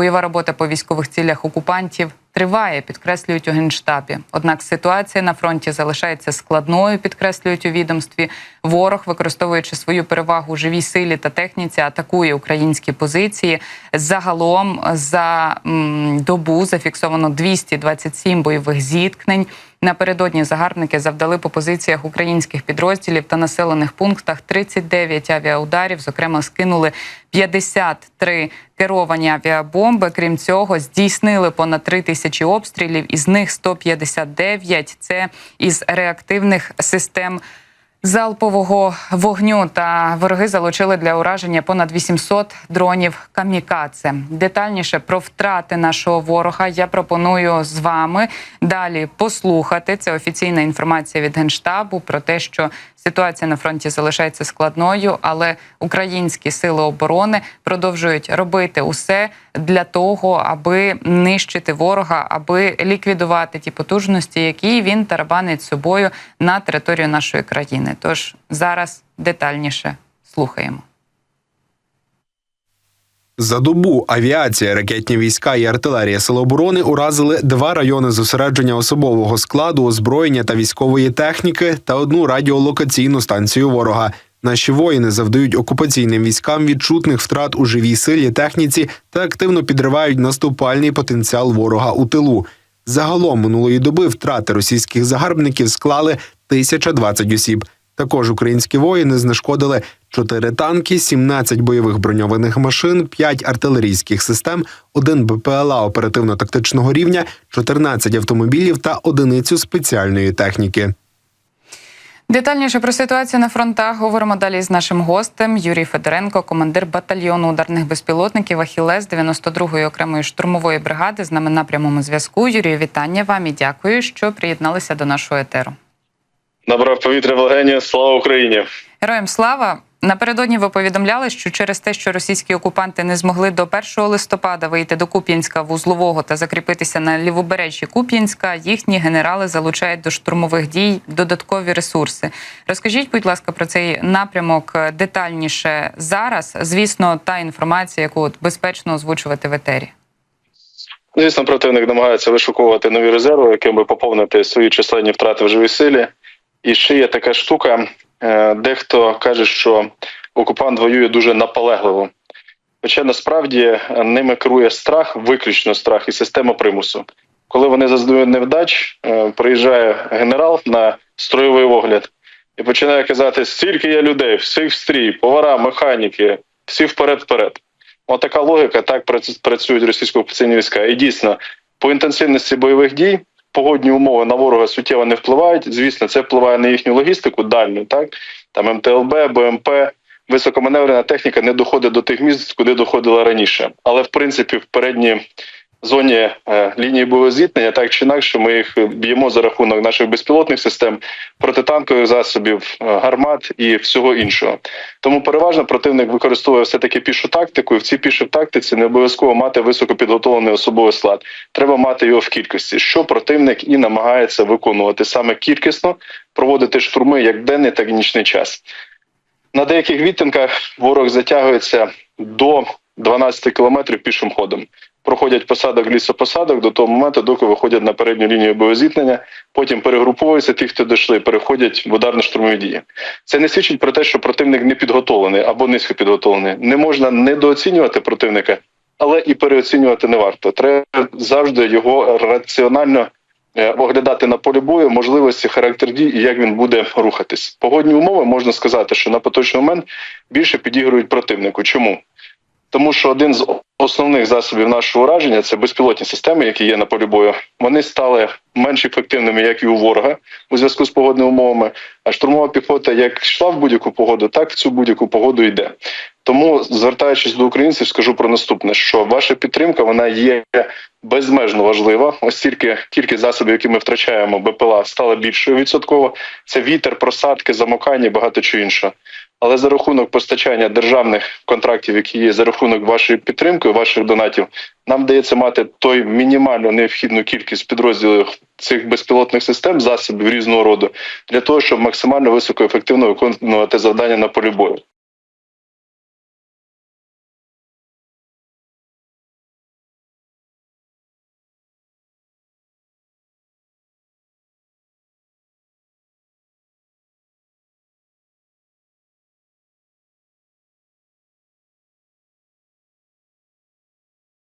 Бойова робота по військових цілях окупантів триває, підкреслюють у генштабі. Однак ситуація на фронті залишається складною, підкреслюють у відомстві. Ворог, використовуючи свою перевагу у живій силі та техніці, атакує українські позиції. Загалом за добу зафіксовано 227 бойових зіткнень. Напередодні загарбники завдали по позиціях українських підрозділів та населених пунктах 39 авіаударів. Зокрема, скинули 53 керовані авіабомби. Крім цього, здійснили понад 3 тисячі обстрілів. Із них 159 – це із реактивних систем. Залпового вогню та вороги залучили для ураження понад 800 дронів камікадзе. Детальніше про втрати нашого ворога я пропоную з вами далі послухати. Це офіційна інформація від генштабу про те, що ситуація на фронті залишається складною, але українські сили оборони продовжують робити усе для того, аби нищити ворога, аби ліквідувати ті потужності, які він тарабанить собою на територію нашої країни. Тож зараз детальніше слухаємо. За добу авіація, ракетні війська і артилерія Сил оборони уразили два райони зосередження особового складу, озброєння та військової техніки та одну радіолокаційну станцію ворога. Наші воїни завдають окупаційним військам відчутних втрат у живій силі, техніці та активно підривають наступальний потенціал ворога у тилу. Загалом минулої доби втрати російських загарбників склали 1020 осіб. Також українські воїни знешкодили 4 танки, 17 бойових броньованих машин, 5 артилерійських систем, 1 БПЛА оперативно-тактичного рівня, 14 автомобілів та одиницю спеціальної техніки. Детальніше про ситуацію на фронтах говоримо далі з нашим гостем Юрій Федоренко, командир батальйону ударних безпілотників Ахілес 92-ї окремої штурмової бригади. З нами на прямому зв'язку. Юрію, вітання вам і дякую, що приєдналися до нашого етеру. Набрав повітря в легені. Слава Україні! Героям слава! Напередодні ви повідомляли, що через те, що російські окупанти не змогли до 1 листопада вийти до Куп'янська вузлового та закріпитися на лівобережжі Куп'янська, їхні генерали залучають до штурмових дій додаткові ресурси. Розкажіть, будь ласка, про цей напрямок детальніше зараз. Звісно, та інформація, яку от безпечно озвучувати в етері. Звісно, противник намагається вишукувати нові резерви, яким би поповнити свої численні втрати в живій силі. І ще є така штука. е, Дехто каже, що окупант воює дуже наполегливо. Хоча насправді ними керує страх, виключно страх і система примусу. Коли вони зазнають невдач, е, приїжджає генерал на строєвий огляд і починає казати: стільки є людей, всіх стрій, повара, механіки, всі вперед-вперед. Отака логіка, так прац- працюють російсько-окупаційні війська. І дійсно, по інтенсивності бойових дій погодні умови на ворога суттєво не впливають. Звісно, це впливає на їхню логістику дальню, так там МТЛБ, БМП, високоманеврена техніка не доходить до тих місць, куди доходила раніше. Але в принципі, в передній зоні е, лінії бойового зіткнення, так чи інакше, ми їх б'ємо за рахунок наших безпілотних систем, протитанкових засобів, е, гармат і всього іншого. Тому переважно противник використовує все таки пішу тактику, і в цій пішій тактиці не обов'язково мати високопідготовлений особовий склад. Треба мати його в кількості, що противник і намагається виконувати саме кількісно, проводити штурми як денний, так і нічний час. На деяких відтинках ворог затягується до 12 кілометрів пішим ходом. Проходять посадок лісопосадок до того моменту, доки виходять на передню лінію боєзіткнення, потім перегруповуються, ті, хто дійшли, переходять в ударно-штурмові дії. Це не свідчить про те, що противник не підготовлений або низько підготовлений. Не можна недооцінювати противника, але і переоцінювати не варто. Треба завжди його раціонально е, оглядати на полі бою, можливості, характер дій і як він буде рухатись. Погодні умови можна сказати, що на поточний момент більше підігрують противнику. Чому? Тому що один з основних засобів нашого ураження це безпілотні системи, які є на полі бою. Вони стали менш ефективними, як і у ворога у зв'язку з погодними умовами. А штурмова піхота як йшла в будь-яку погоду, так в цю будь-яку погоду йде. Тому, звертаючись до українців, скажу про наступне: що ваша підтримка вона є безмежно важлива. Ось тільки кількість засобів, які ми втрачаємо, БПЛА стала більшою відсотково. Це вітер, просадки, замокання, багато чого іншого. Але за рахунок постачання державних контрактів, які є за рахунок вашої підтримки, ваших донатів, нам вдається мати той мінімально необхідну кількість підрозділів цих безпілотних систем, засобів різного роду, для того, щоб максимально високоефективно виконувати завдання на полі бою.